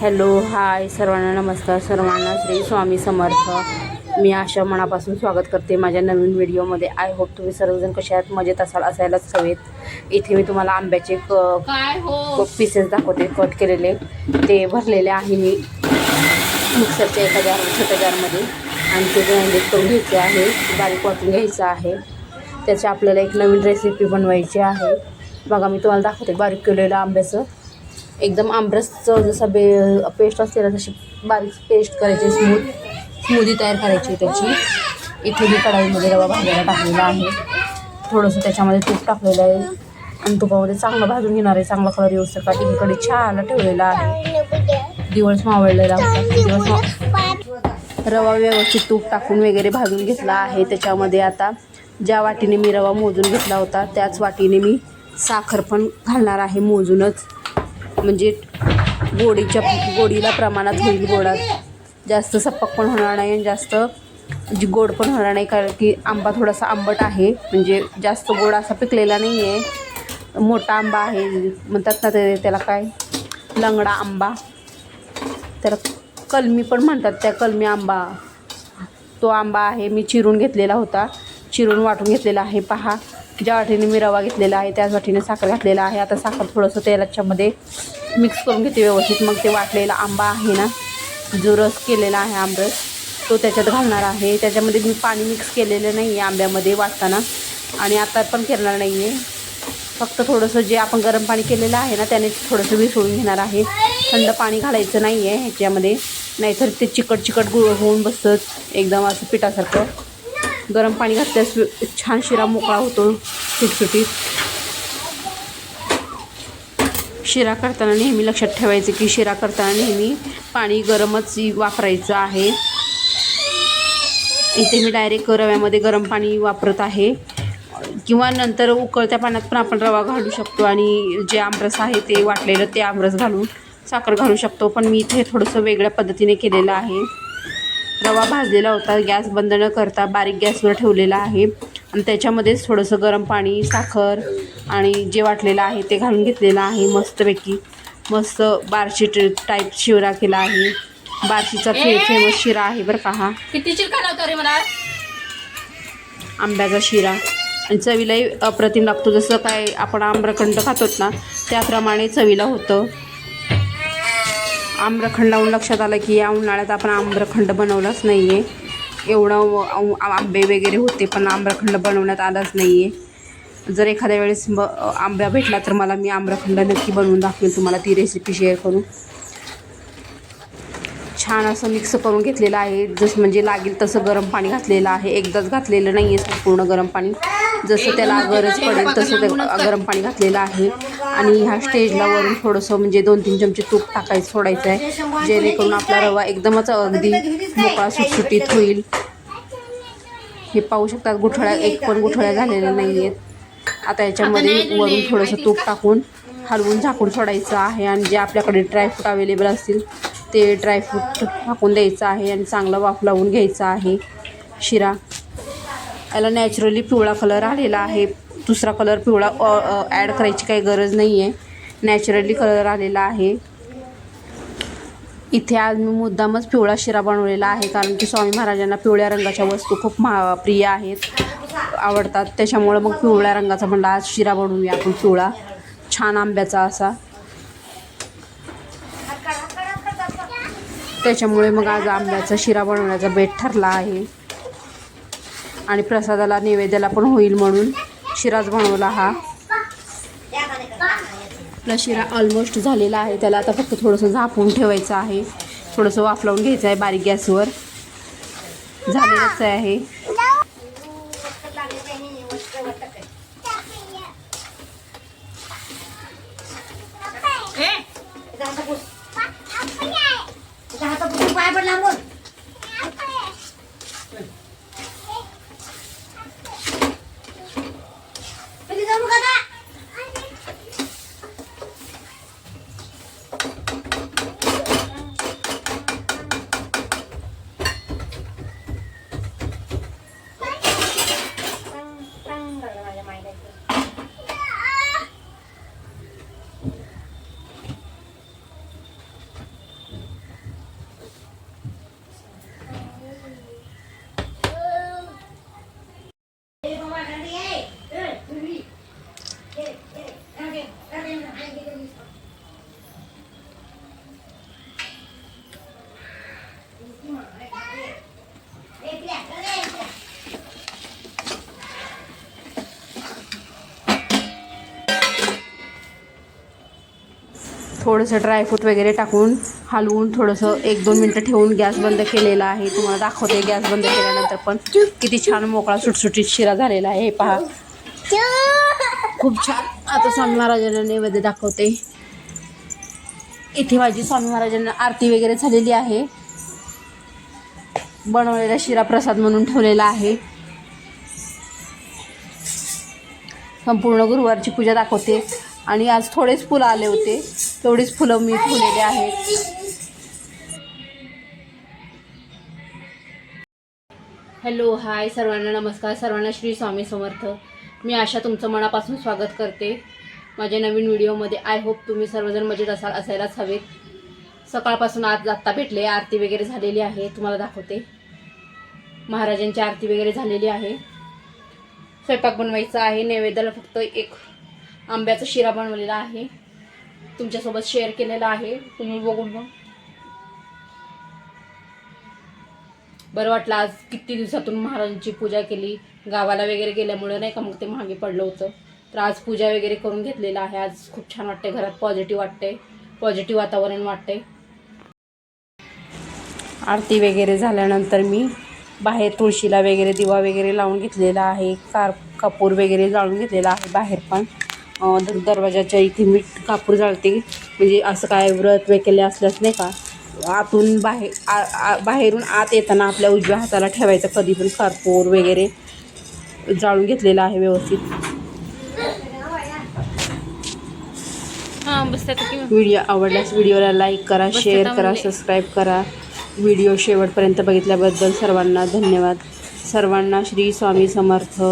Hello hi सर्वांना नमस्कार. सर्वांना श्री स्वामी समर्थ. मी आशा मनापासून स्वागत करते माझ्या नवीन व्हिडिओमध्ये. आय होप तुम्ही सर्वजण कशा आहात? मजेत असाल असायलाच हवेत. इथे मी तुम्हाला आंब्याचे क काय हो? पीसेस दाखवते. कट केलेले. ते भरलेले आहे मी मिक्सरच्या एका जार छोट्या जारमध्ये आणि ते ग्राइंडेड करून घ्यायचे आहे. बारीक वाटून घ्यायचं आहे. त्याची आपल्याला एक नवीन रेसिपी बनवायची आहे. बघा मी तुम्हाला दाखवते बारीक केलेलं आंब्याचं. एकदम आंबरसचं जसं बे पेस्ट असते ना तशी बारीक पेस्ट करायची स्मूथ स्मूदी तयार करायची त्याची. इथे मी कढाईमध्ये रवा भाजायला टाकलेला आहे. थोडंसं त्याच्यामध्ये तूप टाकलेलं आहे. आणि तुपामध्ये चांगलं भाजून घेणार आहे. चांगला कलर येऊ का इकडे छान ठेवलेला आहे. दिवस मावळलेला होता. दिवस माव रवा व्यवस्थित तूप टाकून वगैरे भाजून घेतला आहे. त्याच्यामध्ये आता ज्या वाटीने मी रवा मोजून घेतला होता त्याच वाटीने मी साखर पण घालणार आहे मोजूनच. म्हणजे गोडीच्या गोडीला प्रमाणात होईल गोडात जास्त सपक पण होणार नाही आणि जास्त जी गोड पण होणार नाही कारण की आंबा थोडासा आंबट आहे. म्हणजे जास्त गोड असा पिकलेला नाही आहे मोठा आंबा आहे. म्हणतात ना ते त्याला काय? लंगडा आंबा. त्याला कलमी पण म्हणतात. त्या कलमी आंबा. तो आंबा आहे. मी चिरून घेतलेला होता. चिरून वाटून घेतलेला आहे. पहा. ज्या वाटीने मी रवा घेतलेला आहे त्याच वाटीने साखर घातलेला आहे. आता साखर थोडंसं तेलाच्यामध्ये मिक्स करून घेते व्यवस्थित. मग ते वाटलेला आंबा आहे ना जो रस केलेला आहे आंबरस तो त्याच्यात घालणार आहे. त्याच्यामध्ये मी पाणी मिक्स केलेलं नाही आहे आंब्यामध्ये वाटताना. आणि आता पण करणार नाही आहे फक्त थोडंसं जे आपण गरम पाणी केलेलं आहे ना त्याने थोडंसं विसळून घेणार आहे. थंड पाणी घालायचं नाही आहे ह्याच्यामध्ये. नाहीतर ते चिकट चिकट गुळ होऊन बसतं. एकदम असं पिठासारखं. गरम पाणी घातल्यास छान शिरा मोकळा होतो सुटसुटीत शिरा करताना नेहमी लक्षात ठेवायचं की शिरा करताना नेहमी पाणी गरमच वापरायचं आहे. इथे मी डायरेक्ट रव्यामध्ये गरम पाणी वापरत आहे. किंवा नंतर उकळत्या पाण्यात पण आपण रवा घालू शकतो आणि जे आमरस आहे ते वाटलेलं ते आमरस घालून साखर घालू शकतो. पण मी इथे थोडंसं वेगळ्या पद्धतीने केलेलं आहे. रवा भाजलेला होता. गॅस बंद न करता बारीक गॅसवर ठेवलेला आहे. आणि त्याच्यामध्येच थोडंसं गरम पाणी साखर आणि जे वाटलेलं आहे ते घालून घेतलेलं आहे मस्तपैकी. मस्त बारशी टाईप शिरा केला आहे. बार्शीचा फे फेमस शिरा आहे बरं का हा. किती रे मला? आंब्याचा शिरा. आणि चवीलाही अप्रतिम लागतो. जसं काय आपण आम्रखंड खातोत ना त्याप्रमाणे चवीला होतं. आम्रखंड लावून लक्षात आलं की या उन्हाळ्यात आपण आम्रखंड बनवलाच नाही आहे एवढं आंबे वगैरे होते पण आम्रखंड बनवण्यात आलाच नाही आहे जर एखाद्या वेळेस ब आंबा भेटला तर मला मी आम्रखंड नक्की बनवून दाखवेल तुम्हाला ती रेसिपी शेअर करून. छान असं मिक्स करून घेतलेलं आहे. जसं म्हणजे लागेल तसं गरम पाणी घातलेलं आहे. एकदाच घातलेलं नाही आहे संपूर्ण गरम पाणी. जसं त्याला गरज पडेल तसं ते गरम पाणी घातलेलं आहे. आणि ह्या स्टेजला वरून थोडंसं म्हणजे दोन तीन चमचे तूप टाकायचं सोडायचं आहे जेणेकरून आपला रवा एकदमच अगदी मोकळा सुटसुटीत होईल. हे पाहू शकतात गुठळ्या एक पण गुठळ्या झालेल्या नाही आहेत आता याच्यामध्ये वरून थोडंसं तूप टाकून हलवून झाकून सोडायचं आहे. आणि जे आपल्याकडे ड्रायफ्रूट अवेलेबल असतील ते ड्रायफ्रूट टाकून द्यायचं आहे. आणि चांगला वाफ लावून घ्यायचा आहे. शिरा. याला नॅचरली पिवळा कलर आलेला आहे. दुसरा कलर पिवळा ॲड करायची काही गरज नाही आहे नॅचरली कलर आलेला आहे. इथे आज मी मुद्दामच पिवळा शिरा बनवलेला आहे कारण की स्वामी महाराजांना पिवळ्या रंगाच्या वस्तू खूप महा प्रिय आहेत आवडतात. त्याच्यामुळं मग पिवळ्या रंगाचा म्हणलं आज शिरा बनवूया आपण पिवळा. छान आंब्याचा असा. त्याच्यामुळे मग आज आंब्याचा शिरा बनवण्याचा बेट ठरला आहे. आणि प्रसादाला नैवेद्याला पण होईल म्हणून शिराच बनवला हा. आपला शिरा ऑलमोस्ट झालेला आहे. त्याला आता फक्त थोडंसं झापून ठेवायचं आहे. थोडंसं वाफ लावून घ्यायचं आहे बारीक गॅसवर. झालेलंच आहे. पाय पडला थोडंसं ड्रायफ्रूट वगैरे टाकून हलवून थोडंसं एक दोन मिनटं ठेवून गॅस बंद केलेला आहे. तुम्हाला दाखवते गॅस बंद केल्यानंतर पण किती छान मोकळा सुटसुटीत शिरा झालेला आहे. हे पहा. खूप छान. आता स्वामी महाराजांना नैवेद्य दाखवते. इथे माझी स्वामी महाराजांना आरती वगैरे झालेली आहे. बनवलेला शिरा प्रसाद म्हणून ठेवलेला आहे. संपूर्ण गुरुवारची पूजा दाखवते. आणि आज थोडेच फुलं आले होते. तेवढीच फुलं मी फुलेले आहेत. हॅलो हाय सर्वांना नमस्कार. सर्वांना श्री स्वामी समर्थ. मी आशा तुमचं मनापासून स्वागत करते. माझ्या नवीन व्हिडिओमध्ये आय होप तुम्ही सर्वजण मजेत असाल असायलाच हवेत. सकाळपासून आज आत्ता भेटले. आरती वगैरे झालेली आहे. तुम्हाला दाखवते. महाराजांची आरती वगैरे झालेली आहे. स्वयंपाक बनवायचा आहे. नैवेद्याला फक्त एक आंब्याचा शिरा बनवलेला आहे. तुमच्यासोबत शेअर केलेला आहे. तुम्ही बघून मग बरं वाटलं आज किती दिवसातून महाराजांची पूजा केली. गावाला वगैरे गेल्यामुळे नाही का मग ते मागे पडलं होतं. तर आज पूजा वगैरे करून घेतलेलं आहे. आज खूप छान वाटते घरात पॉझिटिव्ह वाटते पॉझिटिव्ह वातावरण वाटते आरती वगैरे झाल्यानंतर मी बाहेर तुळशीला वगैरे दिवा वगैरे लावून घेतलेला आहे. कार कपूर वगैरे जाळून घेतलेला आहे बाहेर पण. दरवाजाच्या इथे मी कापूर जाळते. म्हणजे असं काय व्रत वगैरे असल्यास नाही का? आतून बाहेर आ- बाहेरून आत येताना आपल्या उजव्या हाताला ठेवायचं. कधी पण कापूर वगैरे जाळून घेतलेला आहे व्यवस्थित. हां व्हिडिओ आवडल्यास व्हिडिओला लाईक करा शेअर करा म्हणजे- सबस्क्राईब करा. व्हिडिओ शेवटपर्यंत बघितल्याबद्दल सर्वांना धन्यवाद. सर्वांना श्री स्वामी समर्थ.